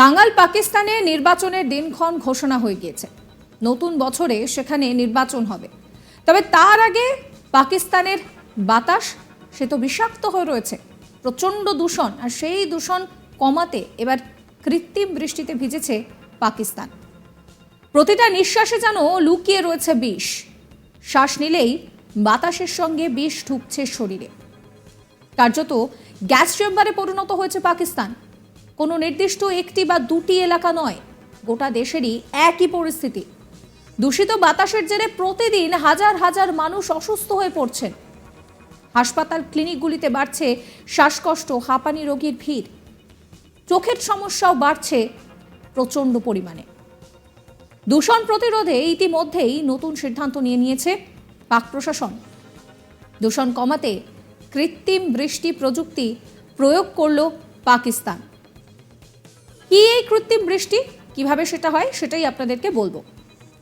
কাঙ্গাল পাকিস্তানে নির্বাচনের দিনক্ষণ ঘোষণা হয়ে গিয়েছে। নতুন বছরে সেখানে নির্বাচন হবে। তবে তার আগে পাকিস্তানের বাতাস, সে তো বিষাক্ত হয়ে রয়েছে। প্রচণ্ড দূষণ আর সেই দূষণ কমাতে এবার কৃত্রিম বৃষ্টিতে ভিজেছে পাকিস্তান। প্রতিটা নিঃশ্বাসে যেন লুকিয়ে রয়েছে বিষ। শ্বাস নিলেই বাতাসের সঙ্গে বিষ ঢুকছে শরীরে। কার্যত গ্যাস চেম্বারে পরিণত হয়েছে পাকিস্তান। কোনো নির্দিষ্ট একটি বা দুটি এলাকা নয়, গোটা দেশেরই একই পরিস্থিতি। দূষিত বাতাসের জেরে প্রতিদিন হাজার হাজার মানুষ অসুস্থ হয়ে পড়ছেন। হাসপাতাল ক্লিনিকগুলিতে বাড়ছে শ্বাসকষ্ট, হাঁপানি রোগীর ভিড়। চোখের সমস্যাও বাড়ছে প্রচণ্ড পরিমাণে। দূষণ প্রতিরোধে ইতিমধ্যেই নতুন সিদ্ধান্ত নিয়ে নিয়েছে পাক প্রশাসন। দূষণ কমাতে কৃত্রিম বৃষ্টি প্রযুক্তি প্রয়োগ করল পাকিস্তান। কি এই কৃত্রিম বৃষ্টি? কীভাবে সেটা হয়? সেটাই আপনাদেরকে বলব।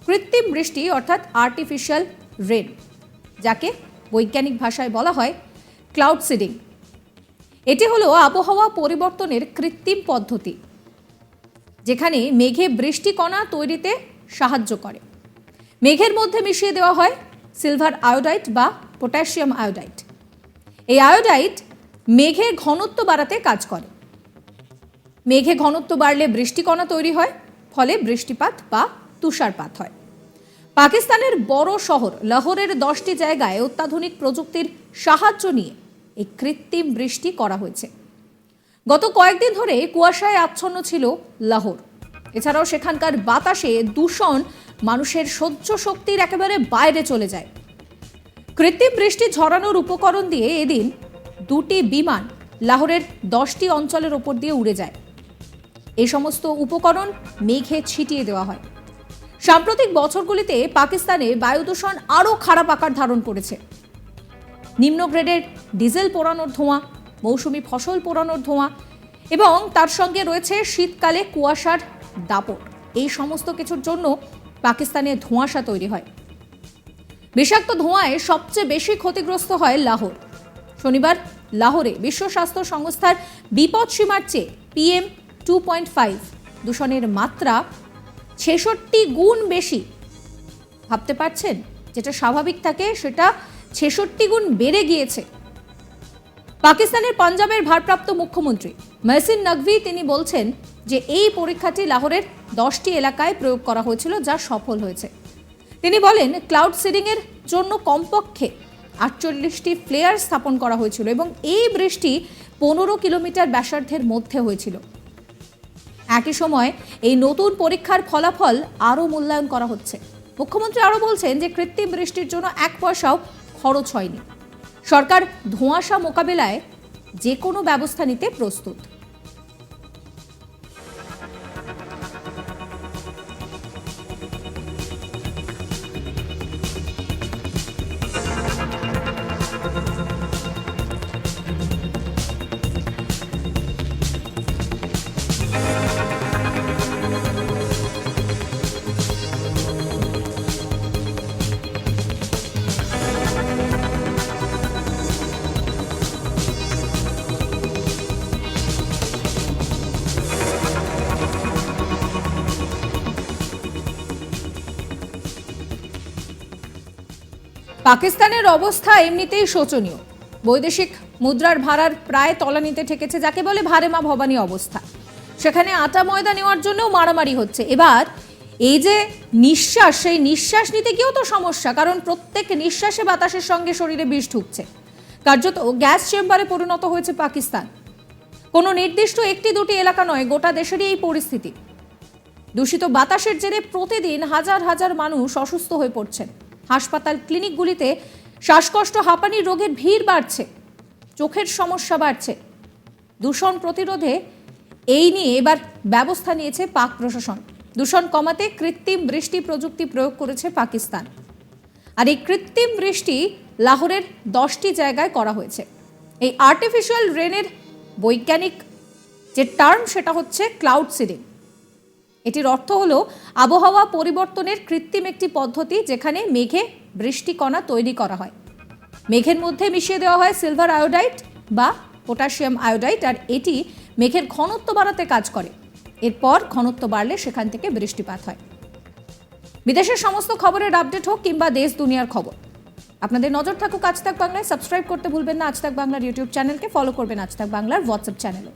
কৃত্রিম বৃষ্টি অর্থাৎ আর্টিফিশিয়াল রেন যাকে বৈজ্ঞানিক ভাষায় বলা হয় ক্লাউড সিডিং এটি হলো আবহাওয়া পরিবর্তনের কৃত্রিম পদ্ধতি, যেখানে মেঘে বৃষ্টিকণা তৈরিতে সাহায্য করে। মেঘের মধ্যে মিশিয়ে দেওয়া হয় সিলভার আয়োডাইট বা পটাশিয়াম আয়োডাইট এই আয়োডাইট মেঘের ঘনত্ব বাড়াতে কাজ করে। মেঘে ঘনত্ব বাড়লে বৃষ্টিকণা তৈরি হয়, ফলে বৃষ্টিপাত বা তুষারপাত হয়। পাকিস্তানের বড় শহর লাহোরের দশটি জায়গায় অত্যাধুনিক প্রযুক্তির সাহায্য নিয়ে এই কৃত্রিম বৃষ্টি করা হয়েছে। গত কয়েকদিন ধরে কুয়াশায় আচ্ছন্ন ছিল লাহোর। এছাড়াও সেখানকার বাতাসে দূষণ মানুষের সহ্য শক্তির একেবারে বাইরে চলে যায়। কৃত্রিম বৃষ্টি ঝরানোর উপকরণ দিয়ে এদিন দুটি বিমান লাহোরের দশটি অঞ্চলের ওপর দিয়ে উড়ে যায়। এই সমস্ত উপকরণ মেঘে ছিটিয়ে দেওয়া হয়। সাম্প্রতিক বছরগুলিতে পাকিস্তানে বায়ু দূষণ আরও খারাপ আকার ধারণ করেছে। নিম্ন গ্রেডের ডিজেল পোড়ানোর ধোঁয়া, মৌসুমি ফসল পোড়ানোর ধোঁয়া এবং তার সঙ্গে রয়েছে শীতকালে কুয়াশার দাপট। এই সমস্ত কিছুর জন্য পাকিস্তানে ধোঁয়াশা তৈরি হয়। বিষাক্ত ধোঁয়ায় সবচেয়ে বেশি ক্ষতিগ্রস্ত হয় লাহোর। শনিবার লাহোরে বিশ্ব স্বাস্থ্য সংস্থার বিপদ সীমার চেয়ে পিএম টু পয়েন্ট ফাইভ দূষণের মাত্রা ছেষট্টি গুণ বেশি। ভাবতে পারছেন? যেটা স্বাভাবিক থাকে, সেটা ছেষট্টি গুণ বেড়ে গিয়েছে। পাকিস্তানের পাঞ্জাবের ভারপ্রাপ্ত মুখ্যমন্ত্রী মেহসিন নকভি, তিনি বলছেন যে এই পরীক্ষাটি লাহোরের দশটি এলাকায় প্রয়োগ করা হয়েছিল, যা সফল হয়েছে। তিনি বলেন ক্লাউড সিডিংয়ের জন্য কমপক্ষে আটচল্লিশটি ফ্লেয়ার স্থাপন করা হয়েছিল এবং এই বৃষ্টি পনেরো কিলোমিটার ব্যাসার্ধের মধ্যে হয়েছিল। একই সময় এই নতুন পরীক্ষার ফলাফল আরও মূল্যায়ন করা হচ্ছে। মুখ্যমন্ত্রী আরও বলছেন যে কৃত্রিম বৃষ্টির জন্য এক পয়সাও খরচ হয়নি। সরকার ধোঁয়াশা মোকাবেলায় যে কোনো ব্যবস্থা নিতে প্রস্তুত। পাকিস্তানের অবস্থা এমনিতেই শোচনীয়। বৈদেশিক মুদ্রার ভাড়ার প্রায় তলানিতে ঠেকেছে, যাকে বলে ভারেমা ভবানী অবস্থা। সেখানে আটা ময়দা নেওয়ার জন্যও মারামারি হচ্ছে। এবার এই যে নিঃশ্বাস, সেই নিঃশ্বাস নিতে গিয়েও তো সমস্যা, কারণ প্রত্যেক নিঃশ্বাসে বাতাসের সঙ্গে শরীরে বিষ ঢুকছে। কার্যত গ্যাস চেম্বারে পরিণত হয়েছে পাকিস্তান। কোনো নির্দিষ্ট একটি দুটি এলাকা নয়, গোটা দেশেরই এই পরিস্থিতি। দূষিত বাতাসের জেরে প্রতিদিন হাজার হাজার মানুষ অসুস্থ হয়ে পড়ছেন। হাসপাতাল ক্লিনিকগুলিতে শ্বাসকষ্ট, হাঁপানি রোগের ভিড় বাড়ছে, চোখের সমস্যা বাড়ছে। দূষণ প্রতিরোধে এই নিয়ে এবার ব্যবস্থা নিয়েছে পাক প্রশাসন। দূষণ কমাতে কৃত্রিম বৃষ্টি প্রযুক্তি প্রয়োগ করেছে পাকিস্তান। আর এই কৃত্রিম বৃষ্টি লাহোরের দশটি জায়গায় করা হয়েছে। এই আর্টিফিশিয়াল রেনের বৈজ্ঞানিক যে টার্ম সেটা হচ্ছে ক্লাউড সিডিং এটির অর্থ হলো আবহাওয়া পরিবর্তনের কৃত্রিম একটি পদ্ধতি যেখানে মেঘে বৃষ্টিকণা তৈরি করা হয়। মেঘের মধ্যে মিশিয়ে দেওয়া হয় সিলভার আয়োডাইট বা পটাশিয়াম আয়োডাইট আর এটি মেঘের ঘনত্ব বাড়াতে কাজ করে। এরপর ঘনত্ব বাড়লে সেখান থেকে বৃষ্টিপাত হয়। বিদেশের সমস্ত খবরের আপডেট হোক কিংবা দেশ দুনিয়ার খবর। আপনাদের নজর থাকুক আজ তাক বাংলায়। সাবস্ক্রাইব করতে ভুলবেন না। আজ তাক বাংলার ইউটিউব চ্যানেলকে ফলো করবেন আজ তাক বাংলার হোয়াটসঅ্যাপ চ্যানেলও